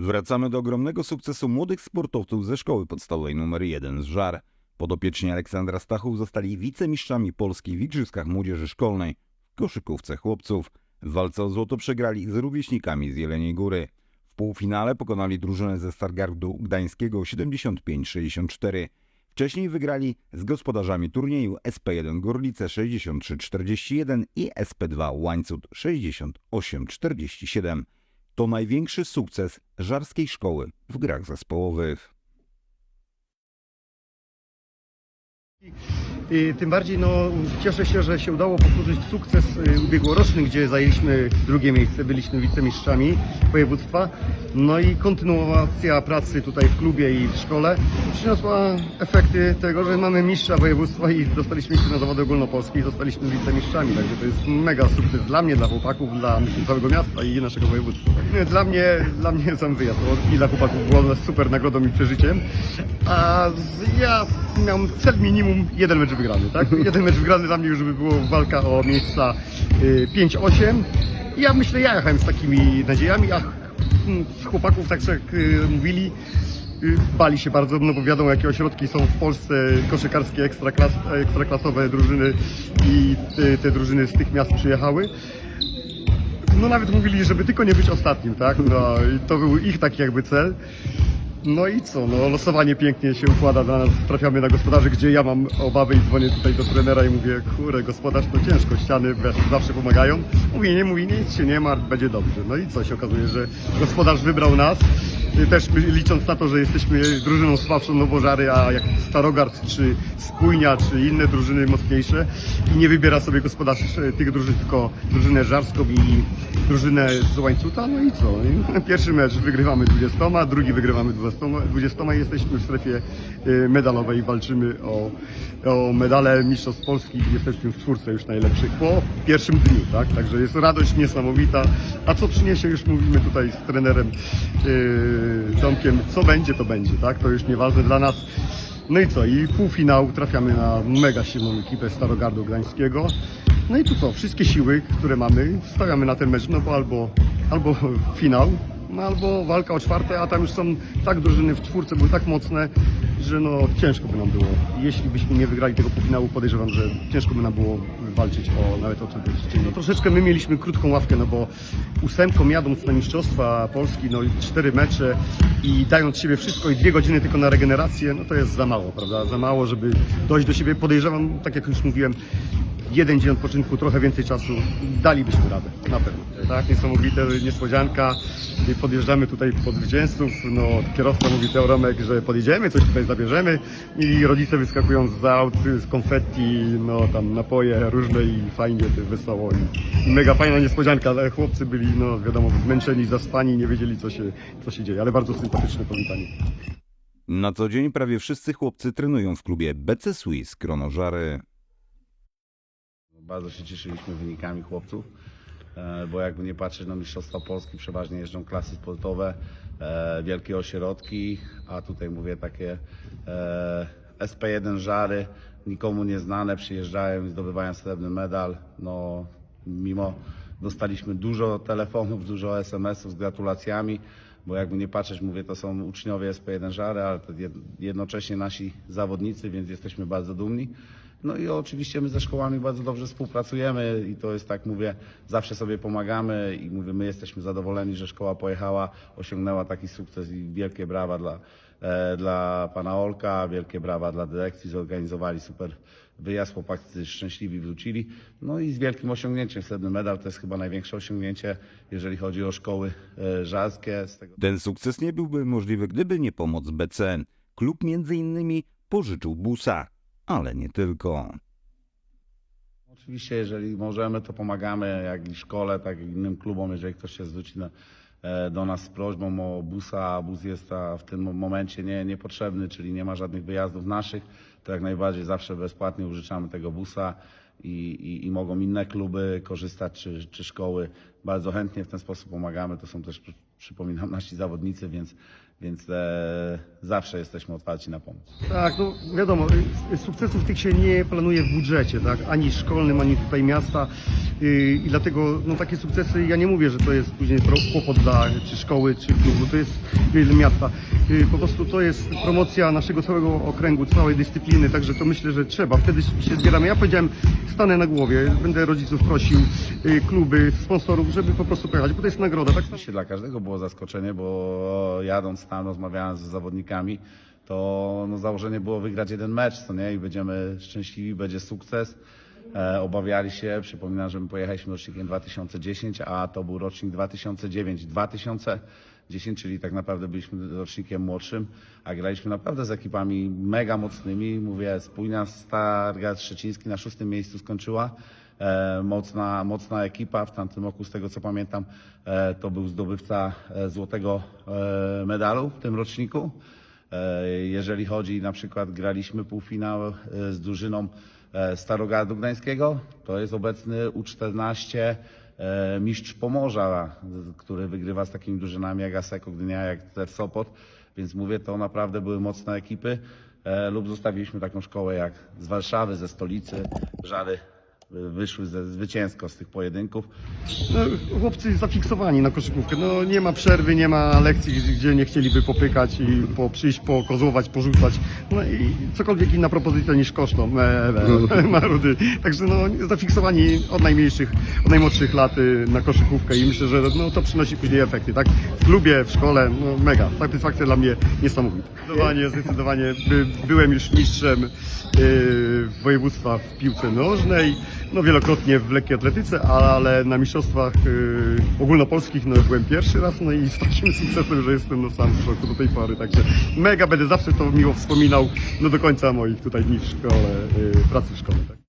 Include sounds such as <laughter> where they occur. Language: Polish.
Wracamy do ogromnego sukcesu młodych sportowców ze szkoły podstawowej nr 1 z Żar. Podopieczni Aleksandra Stachów zostali wicemistrzami Polski w Igrzyskach Młodzieży Szkolnej w koszykówce chłopców. W walce o złoto przegrali z rówieśnikami z Jeleniej Góry. W półfinale pokonali drużynę ze Stargardu Gdańskiego 75-64. Wcześniej wygrali z gospodarzami turnieju SP1 Gorlice 63-41 i SP2 Łańcut 68-47. To największy sukces żarskiej szkoły w grach zespołowych. I tym bardziej no, cieszę się, że się udało powtórzyć sukces y, ubiegłoroczny, gdzie zajęliśmy drugie miejsce, byliśmy wicemistrzami województwa. No i kontynuacja pracy tutaj w klubie i w szkole przyniosła efekty tego, że mamy mistrza województwa i dostaliśmy się na zawody ogólnopolskie i zostaliśmy wicemistrzami. Także to jest mega sukces dla mnie, dla chłopaków, dla całego miasta i naszego województwa. Dla mnie, dla mnie sam wyjazd i dla chłopaków było super nagrodą i przeżyciem. A ja miałem cel minimum jeden mecz wygrany, tak? <laughs> Jeden mecz wygrany dla mnie już by było walka o miejsca y, 5-8. I ja myślę, ja jechałem z takimi nadziejami, a ch- chłopaków, tak jak y, mówili, y, bali się bardzo, no bo wiadomo jakie ośrodki są w Polsce koszykarskie, ekstraklas, ekstraklasowe drużyny i y, te drużyny z tych miast przyjechały. No nawet mówili, żeby tylko nie być ostatnim, tak? No i to był ich taki jakby cel. No i co, no losowanie pięknie się układa dla nas, trafiamy na gospodarzy, gdzie ja mam obawy i dzwonię tutaj do trenera i mówię, kurde, gospodarz to ciężko, ściany wiesz, zawsze pomagają. Mówi, nie, mówi, nic się nie martw, będzie dobrze. No i co, się okazuje, że gospodarz wybrał nas, też licząc na to, że jesteśmy drużyną słabszą Nowożary, a jak Starogard, czy Spójnia, czy inne drużyny mocniejsze i nie wybiera sobie gospodarz e, tych drużyn, tylko drużynę żarską i drużynę z łańcuta, no i co? <laughs> Pierwszy mecz wygrywamy 20, drugi wygrywamy 20, 20 i jesteśmy w strefie e, medalowej, walczymy o, o medale Mistrzostw Polski i jesteśmy w czwórce już najlepszych po pierwszym dniu, tak? Także jest radość niesamowita. A co przyniesie, już mówimy tutaj z trenerem yy, Tomkiem, co będzie, to będzie, tak? To już nieważne dla nas. No i co? I półfinał trafiamy na mega silną ekipę Starogardu Gdańskiego. No i tu co? Wszystkie siły, które mamy, stawiamy na ten mecz, no bo albo, albo <laughs> finał, no albo walka o czwarte, a tam już są tak drużyny w czwórce, były tak mocne, że no ciężko by nam było. Jeśli byśmy nie wygrali tego półfinału, podejrzewam, że ciężko by nam było walczyć o nawet o trzecie. No troszeczkę my mieliśmy krótką ławkę, no bo ósemką jadąc na Mistrzostwa Polski, no cztery mecze i dając siebie wszystko i dwie godziny tylko na regenerację, no to jest za mało, prawda? Za mało, żeby dojść do siebie. Podejrzewam, tak jak już mówiłem, jeden dzień odpoczynku, trochę więcej czasu, dalibyśmy radę, na pewno. Tak, niesamowite niespodzianka. I Podjeżdżamy tutaj pod zwycięzców. No, kierowca mówi Teoromek, że podjedziemy, coś tutaj zabierzemy i rodzice wyskakują z aut z konfetti, no tam napoje różne i fajnie, wesoło i mega fajna niespodzianka. Ale Chłopcy byli, no wiadomo, zmęczeni, zaspani, nie wiedzieli co się, co się dzieje, ale bardzo sympatyczne powitanie. Na co dzień prawie wszyscy chłopcy trenują w klubie BC Swiss Kronożary. Bardzo się cieszyliśmy wynikami chłopców, bo jakby nie patrzeć na Mistrzostwa Polski, przeważnie jeżdżą klasy sportowe, e, wielkie ośrodki, a tutaj mówię takie e, SP1 żary, nikomu nieznane, przyjeżdżają i zdobywają srebrny medal. No, mimo dostaliśmy dużo telefonów, dużo SMS-ów z gratulacjami, bo jakby nie patrzeć, mówię, to są uczniowie SP1 żary, ale jednocześnie nasi zawodnicy, więc jesteśmy bardzo dumni. No i oczywiście my ze szkołami bardzo dobrze współpracujemy i to jest tak, mówię, zawsze sobie pomagamy i mówię, my jesteśmy zadowoleni, że szkoła pojechała, osiągnęła taki sukces i wielkie brawa dla, e, dla pana Olka, wielkie brawa dla dyrekcji, zorganizowali super wyjazd, chłopacy szczęśliwi wrócili. No i z wielkim osiągnięciem, srebrny medal to jest chyba największe osiągnięcie, jeżeli chodzi o szkoły e, żarskie. Tego Ten sukces nie byłby możliwy, gdyby nie pomoc BCN. Klub między innymi pożyczył busa, ale nie tylko. Oczywiście, jeżeli możemy, to pomagamy, jak i szkole, tak i innym klubom, jeżeli ktoś się zwróci na, e, do nas z prośbą o busa, a bus jest w tym momencie nie, niepotrzebny, czyli nie ma żadnych wyjazdów naszych, to jak najbardziej zawsze bezpłatnie użyczamy tego busa i, i, i mogą inne kluby korzystać, czy, czy szkoły. Bardzo chętnie w ten sposób pomagamy. To są też przypominam, nasi zawodnicy, więc, więc e, zawsze jesteśmy otwarci na pomoc. Tak, no wiadomo, y, sukcesów tych się nie planuje w budżecie, tak? Ani szkolnym, ani tutaj miasta. Y, I dlatego no, takie sukcesy, ja nie mówię, że to jest później kłopot dla czy szkoły, czy klubu, to jest y, miasta. Y, Po prostu to jest promocja naszego całego okręgu, całej dyscypliny, także to myślę, że trzeba. Wtedy się zbieramy. Ja powiedziałem, stanę na głowie, będę rodziców prosił, y, kluby, sponsorów, żeby po prostu pojechać, bo to jest nagroda, tak? Oczywiście dla każdego było zaskoczenie, bo jadąc tam, rozmawiając z zawodnikami, to no, założenie było wygrać jeden mecz, co nie? I będziemy szczęśliwi, będzie sukces. E, obawiali się, przypominam, że my pojechaliśmy rocznikiem 2010, a to był rocznik 2009. 2010, czyli tak naprawdę byliśmy rocznikiem młodszym, a graliśmy naprawdę z ekipami mega mocnymi. Mówię, spójna Stargard Szczeciński na szóstym miejscu skończyła mocna, mocna ekipa. W tamtym roku, z tego co pamiętam, e, to był zdobywca e, złotego e, medalu w tym roczniku. E, jeżeli chodzi na przykład, graliśmy półfinał e, z drużyną e, Starogardu Gdańskiego, to jest obecny U14 e, mistrz Pomorza, który wygrywa z takimi drużynami jak Aseko Gdynia, jak TF Sopot. Więc mówię, to naprawdę były mocne ekipy. E, lub zostawiliśmy taką szkołę jak z Warszawy, ze stolicy, Żary wyszły ze, zwycięsko z tych pojedynków. No, chłopcy zafiksowani na koszykówkę. No, nie ma przerwy, nie ma lekcji, gdzie nie chcieliby popykać i po, przyjść, pokozłować, porzucać. No i cokolwiek inna propozycja niż kosztą. E, e, <laughs> marudy. Także no, zafiksowani od najmniejszych, od najmłodszych lat y, na koszykówkę i myślę, że no, to przynosi później efekty. Tak? W klubie, w szkole, no, mega. Satysfakcja dla mnie niesamowita. Zdecydowanie, zdecydowanie by, byłem już mistrzem y, województwa w piłce nożnej, no wielokrotnie w lekkiej atletyce, ale na mistrzostwach y, ogólnopolskich no, byłem pierwszy raz, no i z takim <laughs> sukcesem, że jestem no, sam w szoku do tej pory, także mega będę zawsze to miło wspominał no, do końca moich tutaj dni w szkole, y, pracy w szkole. Tak.